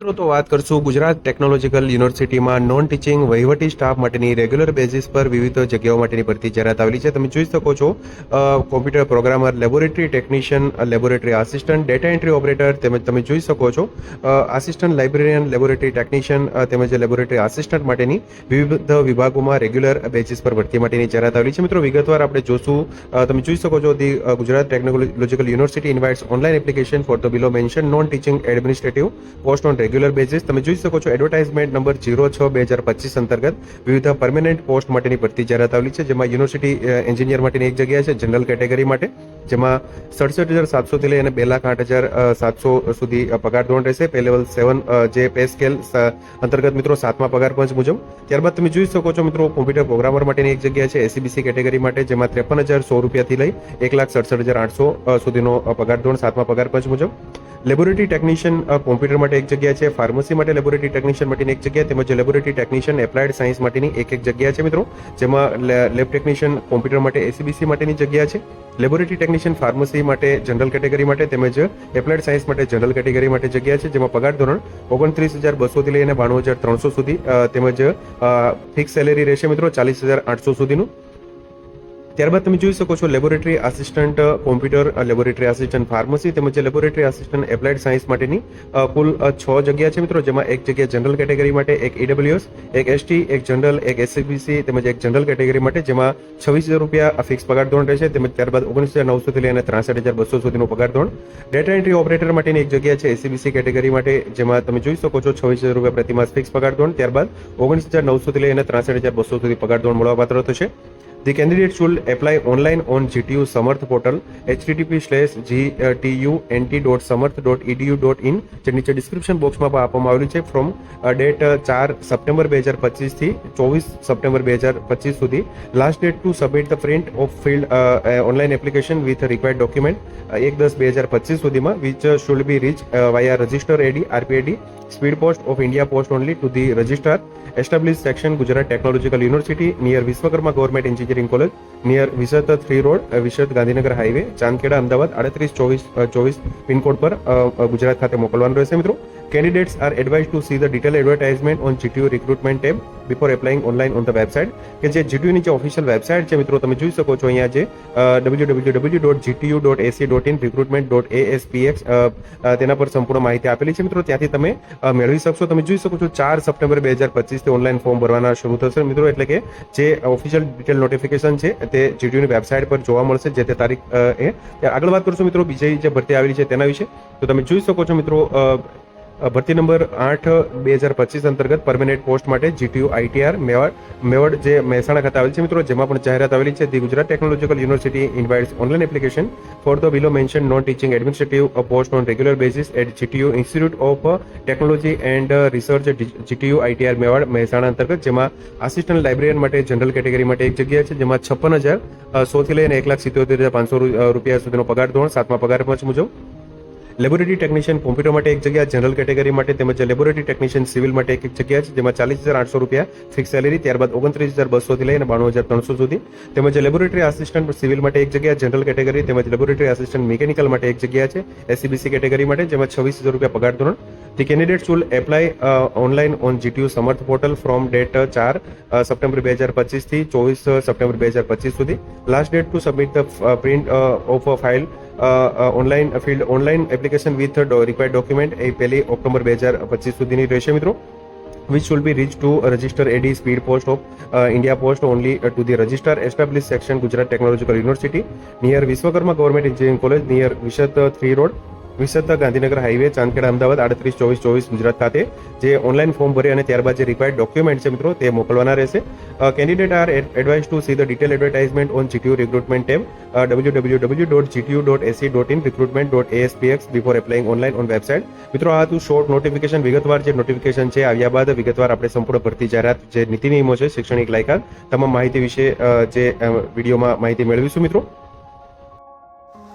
તો વાત કરશું ગુજરાત ટેકનોલોજીકલ યુનિવર્સિટીમાં નોન ટીચિંગ વહીવટી સ્ટાફ માટેની રેગ્યુલર બેઝિસ પર વિવિધ જગ્યાઓ માટેની ભરતી જાહેરાત આવેલી છે. તમે જોઈ શકો છો computer programmer laboratory technician laboratory assistant data entry operator તેમજ તમે જોઈ શકો છો આસિસ્ટન્ટ લાઇબ્રેરિયન લેબોરેટરી ટેકનિશિયન તેમજ લેબોરેટરી આસિસ્ટન્ટ માટેની વિવિધ વિભાગોમાં રેગ્યુલર બેઝિસ પર ભરતી માટેની જાહેરાત આવેલી છે. મિત્રો, વિગતવાર આપણે જોશું તમે જોઈ શકો છો, the Gujarat technological university invites online application for the below mention non teaching administrative post on regular basis તમે જોઈ શકો છો એડવર્ટાઇઝમેન્ટ નંબર જીરો છ બે હજાર પચીસ અંતર્ગત વિવિધ પરમેનન્ટ પોસ્ટ માટેની ભરતી જાહેરાત આવેલી છે, જેમાં યુનિવર્સિટી એન્જિનિયર માટેની એક જગ્યા છે જનરલ કેટેગરી માટે, જેમાં સડસઠ હજાર સાતસોથી લઈ અને બે લાખ આઠ હજાર સાતસો સુધી પગાર ધોરણ રહેશે. પે લેવલ સેવન જે પે સ્કેલ અંતર્ગત મિત્રો સાતમા પગાર પંચ મુજબ. ત્યારબાદ તમે જોઈ શકો છો મિત્રો કોમ્પ્યુટર પ્રોગ્રામર માટેની એક જગ્યા છે એસીબીસી કેટેગરી માટે, જેમાં ત્રેપન હજાર સો રૂપિયાથી લઈ એક લાખ સડસઠ હજાર આઠસો સુધીનો પગાર ધોરણ સાતમા પગાર પંચ મુજબ. લેબોરેટરી ટેકનિશિયન કોમ્પ્યુટર માટે એક જગ્યા છે, ફાર્મસી માટે લેબોરેટરી ટેકનિશિયન માટેની એક જગ્યા, તેમજ લેબોરેટરી ટેકનિશિયન એપ્લાઇડ સાયન્સ માટેની એક એક જગ્યા છે મિત્રો, જેમાં લેબ ટેકનિશિયન, કોમ્પ્યુટર માટે એસીબીસી માટેની જગ્યા છે. લેબોરેટરી ટેકનિશિયન ફાર્મસી માટે જનરલ કેટેગરી માટે, તેમજ એપ્લાઇડ સાયન્સ માટે જનરલ કેટેગરી માટે જગ્યા છે, જેમાં પગાર ધોરણ ઓગણત્રીસ હજાર બસોથી લઈને બાણું હજાર ત્રણસો સુધી તેમજ ફિક્સ સેલેરી રહેશે મિત્રો ચાલીસ હજાર આઠસો સુધીનું. ત્યારબાદ તમે જોઈ શકો છો laboratory assistant computer laboratory assistant pharmacy તેમજ લેબોરેટરી આસિસ્ટન્ટ એપ્લાઇડ સાયન્સ માટેની કુલ છ જગ્યા છે મિત્રો, જેમાં એક જગ્યા જનરલ કેટેગરી માટે, એક ઈડબ્લ્યુએસ એક એસટી એક જનરલ એક એસસીબીસી તેમજ એક જનરલ કેટેગરી માટે, જેમાં છવ્વીસ હજાર રૂપિયા ફિક્સ પગાર ધોરણ રહેશે. તેમજ ત્યારબાદ ઓગણીસ હજાર નવસોથી લઈને ત્રાસઠ હજાર બસો સુધીનું પગાર ધોરણ. ડેટા એન્ટ્રી ઓપરેટર માટેની એક જગ્યા છે એસીબીસી કેટેગરી માટે, જેમાં તમે જોઈ શકો છો છવ્વીસ હજાર રૂપિયા પ્રતિમાસ ફિક્સ પગાર ધોરણ. ત્યારબાદ ઓગણીસ હજાર નવસોથી લઈને ત્રાસઠ હજાર બસો સુધી પગાર ધોરણ મળવા પાત્ર થશે. The candidate should apply online on GTU Samarth portal http slash gtu.nt.samarth.edu.in જે નીચે ડિસ્ક્રિપ્શન બોક્સમાં પણ આપવામાં આવેલું છે ફ્રોમ ડેટ ચાર સપ્ટેમ્બર બે હજાર પચીસથી ચોવીસ સપ્ટેમ્બર બે હજાર પચીસ સુધી. Last date to submit the print of filled online application with required document એક દસ બે હજાર પચીસ સુધીમાં which should be reach via register AD RPAD speed post of India post only to the register establish section Gujarat technological university near Vishwakarma government engineering college near Visat three road Visat Gandhinagar highway Chandkheda, Ahmedabad, આડત્રીસ, ચોવીસ ચોવીસ pin code પર ગુજરાત ખાતે મોકલવાનું રહેશે મિત્રો. Candidates are advised to see the detail advertisement on GTU recruitment tab before applying online on the website કે જે જીટીયુની જે ઓફિશિયલ વેબસાઇટ છે, મિત્રો, તમે જોઈ શકો છો અહીંયા જે W W W dot GTU dot AC dot in recruitment dot ASPX તેના પર સંપૂર્ણ માહિતી આપેલી છે, મિત્રો. ત્યાંથી તમે મેળવી શકશો. તમે જોઈ શકો છો, ચાર સપ્ટેમ્બર બે હજાર પચીસથી ઓનલાઈન ફોર્મ ભરવાના શરૂ થશે, મિત્રો. એટલે કે જે ઓફિશિયલ ડિટેલ નોટિફિકેશન છે, તે જીટીયુની વેબસાઇટ પર જોવા મળશે, જે તે તારીખ એ. આગળ વાત કરશું, મિત્રો, બીજી જે ભરતી આવેલી છે તેના વિશે. તો તમે જોઈ શકો છો, મિત્રો ભરતી નંબર આઠ બે હજાર પચીસ અંતર્ગત પરમેનન્ટ પોસ્ટ માટે જીટીયુ આઈટીઆર મેવાડ મેવાડ જે મહેસાણા ખાતે આવેલી છે મિત્રો, જેમાં પણ જાહેરાત આવેલી છે the Gujarat technological university invites online application for the below mention non teaching administrative post on regular basis at GTU institute of technology and research GTU ITR Mewad, Mehsana અંતર્ગત, જેમાં આસિસ્ટન્ટ લાઇબ્રેરિયન માટે general category માટે એક જગ્યા છે, જેમાં છપ્પન હજાર સોથી લઈને એક લાખ સિત્તોતેર હજાર પાંચસો રૂપિયા સુધીનો પગાર ધોરણ, સાતમા પગાર પંચ મુજબ. લેબોરેટરી ટેકનિશિયન કોમ્પ્યુટર માટે એક જગ્યા જનરલ કેટેગરી માટે તેમજ લેબોરેટરી ટેકનિશિયન સિવિલ માટે એક જગ્યા છે, જેમાં ચાલીસ હજાર આઠસો રૂપિયા ફિક્સ સેલેરી ત્યારબાદ ઓગણત્રીસ હજાર બસોથી લઈને બાણું હજાર ત્રણસો સુધી. તેમજ લેબોરેટરી આસિસ્ટન્ટ સિવિલ માટે એક જગ્યા જનરલ કેટેગરી તેમજ લેબોરેટરી આસિસ્ટન્ટ મિકેનિકલ માટે એક જગ્યા છે એસીબીસી કેટેગરી માટે, જેમાં છવ્વીસ હજાર રૂપિયા પગાર ધોરણ. The candidate should apply online on GTU Samarth portal from date ચાર સપ્ટેમ્બર બે હજાર પચીસથી ચોવીસ સપ્ટેમ્બર બે હજાર પચીસ સુધી. Last date to submit the print of file online filled online application with required document એ પહેલી ઓક્ટોબર બે હજાર પચીસ સુધીની રહેશે મિત્રો which should be reached to register AD speed post of uh, India Post only uh, to the register established section Gujarat Technological University near Vishwakarma Government Engineering College near Vishat uh, 3 Road Visat Gandhinagar highway Chandkheda Ahmedabad આડત્રીસ, ચોવીસ ચોવીસ ગુજરાત ખાતે જે online form ભરી અને ત્યારબાદ જે required document છે મિત્રો, તે મોકલવાના રહેશે. Candidate are advised to see the detail advertisement on GTU recruitment tab W W W dot GTU dot AC dot in recruitment dot ASPX before applying online on website મિત્રો, આ હતું short notification વિગતવાર જે notification છે, આવ્યા બાદ વિગતવાર આપણે સંપૂર્ણ ભરતી જાહેરાત, જે નીતિ નિયમો છે, શૈક્ષણિક લાયકાત, તમામ માહિતી વિશે જે વિડીયોમાં માહિતી મેળવીશું મિત્રો.